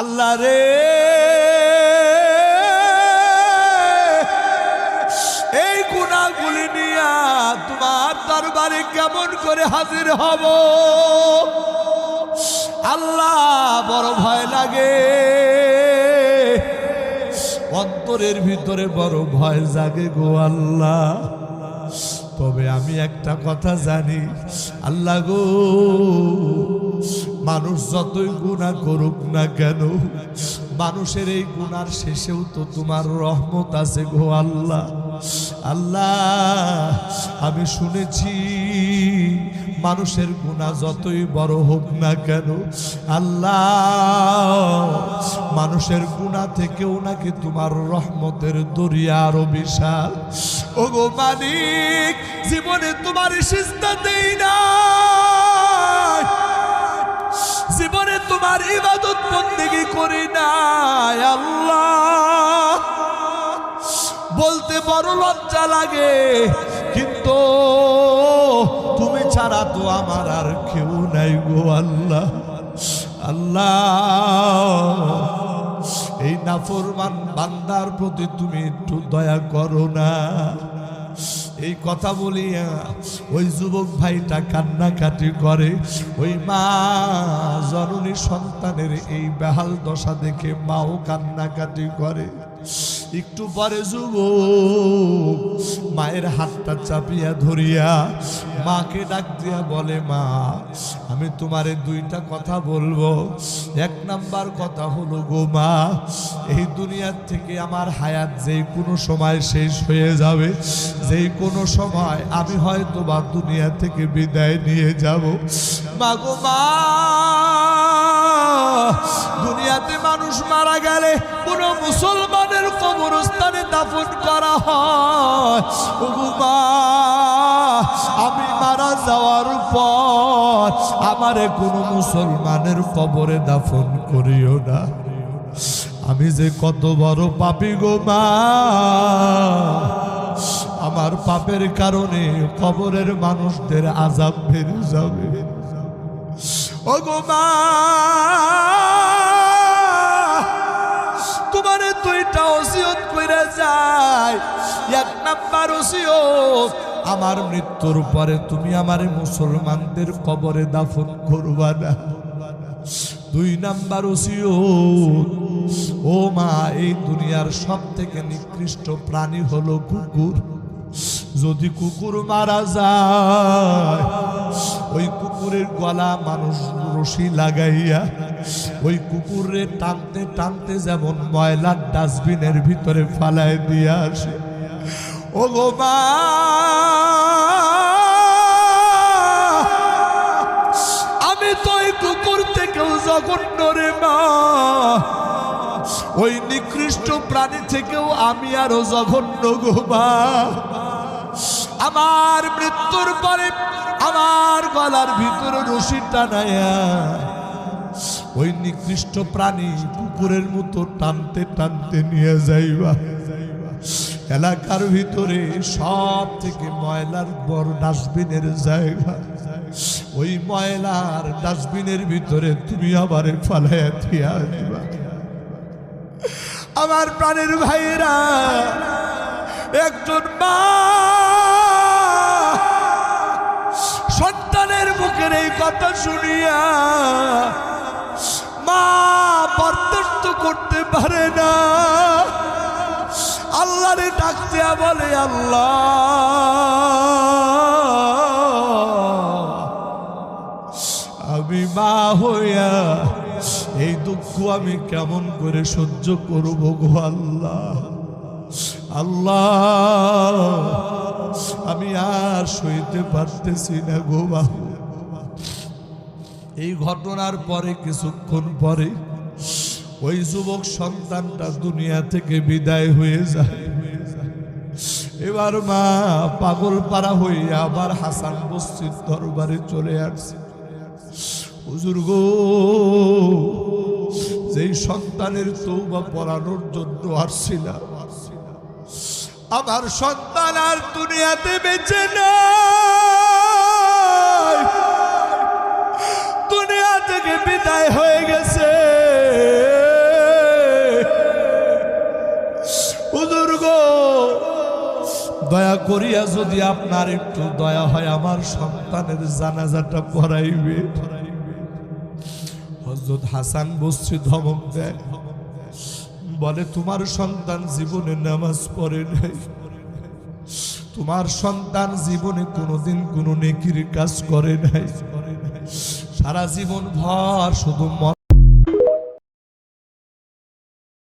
আল্লাহ রে। এই গুণাগুলি নিয়া তোমার দরবারে কেমন করে হাজির হব? আল্লাহ বড় ভয় লাগে। অন্তরের ভিতরে বড় ভয় জাগে গো আল্লাহ। তবে আমি একটা কথা জানি, আল্লাহ গো মানুষ যতই গুণা করুক না কেন, মানুষের এই গুণার শেষেও তো তোমার রহমত আছে গো আল্লাহ। আল্লাহ, আমি শুনেছি মানুষের গুণা যতই বড় হোক না কেন, আল্লাহ, মানুষের গুণা থেকেও নাকি তোমার রহমতের দরিয়া আরও বিশাল। ও গো মালিক, জীবনে তোমার সিস্তা দেই না জীবনে তোমার ইবাদত বন্দেগি করি নাই, আল্লাহ। বলতে বড় লজ্জা লাগে, কিন্তু তুমি ছাড়া তো আমার আর কেউ নাই গো, আল্লাহ। আল্লাহ। এই নাফরমান বান্দার প্রতি তুমি একটু দয়া করো না। এই কথা বলিয়া ওই যুবক ভাইটা কান্নাকাটি করে। ওই মা জননী সন্তানের এই বেহাল দশা দেখে মাও কান্নাকাটি করে। একটু পরে যুবক মায়ের হাতটা চাপিয়া ধরিয়া মাকে ডাক দিয়া বলে, মা, আমি তোমারে দুইটা কথা বলব। এক নাম্বার কথা হলো, গো মা, এই দুনিয়ার থেকে আমার হায়াত যেই কোনো সময় শেষ হয়ে যাবে, যেই কোনো সময় আমি হয়তো বা দুনিয়া থেকে বিদায় নিয়ে যাব। মা গো মা দুনিয়াতে মানুষ মারা গেলে কোনো মুসলমানের কবরস্থানে দাফন করা হয়। আমি মারা যাওয়ার পর আমারে কোনো মুসলমানের কবরে দাফন করিও না। আমি যে কত বড় পাপি গো মা, আমার পাপের কারণে কবরের মানুষদের আজাব বেড়ে যাবে। তোমার দুইটা ওসিয়ত কইরা যায়। এক নাম্বার আমার মৃত্যুর পরে তুমি আমার মুসলমানদের কবরে দাফন করবা না। দুই নাম্বার ওসিয়ত, ও মা, এই দুনিয়ার সব থেকে নিকৃষ্ট প্রাণী হলো কুকুর। যদি কুকুর মারা যায়, ওই কুকুরের গলা মানুষ রশি লাগাইয়া, ওই কুকুরে টানতে টানতে যেমন ময়লার ডাস্টবিনের ভিতরে ফালায় দিয়ে আসে। ও গো আমি তো ওই কুকুর থেকেও জঘন্য রে মা। ওই নিকৃষ্ট প্রাণী থেকেও আমি আরও জঘন্য গো মা। আমার মৃত্যুর পরে আমার গলার ভিতরে রশি টানায়া ওই নিকৃষ্ট প্রাণী কুকুরের মতো টানতে টানতে নিয়ে যাইবা। এলাকার ভিতরে সব থেকে ময়লার বড় ডাস্টবিনের জায়গা। ওই ময়লার ডাস্টবিনের ভিতরে তুমি আবার ফালাইয়া দিয়া দিবা। আমার প্রাণের ভাইরা একজন মা শুনিয়া মা বরদাস্ত করতে পারে না। আল্লাহরে ডাকতে বলে, আল্লাহ, আমি মা হইয়া এই দুঃখ আমি কেমন করে সহ্য করব গো আল্লাহ? আল্লাহ, আমি আর সইতে পারতেছি না গো বাবু এই ঘটনার পরে কিছুক্ষণ পরে ওই যুবক সন্তানটা দুনিয়া থেকে বিদায় হয়ে যায়। এবার মা পাগল পাড়া হইয়া আবার হাসান বস্তির দরবারে চলে আসছে। হুজুর যেই সন্তানের তৌবা পড়ানোর জন্য আসছিলাম, আমার সন্তান আর দুনিয়াতে বেঁচে নাই। আগে বিদায় হয়ে গেছে। হুজুর দয়া করিয়া যদি আপনার একটু দয়া হয়, আমার সন্তানের জানাজাটা পড়াইবে। হজরত হাসান বসছি ধমক দেয়। বলে, তোমার সন্তান জীবনে নামাজ পড়ে নাই। তোমার সন্তান জীবনে কোনোদিন কোনো নেকির কাজ করে নাই। সারা জীবন ভর শুধু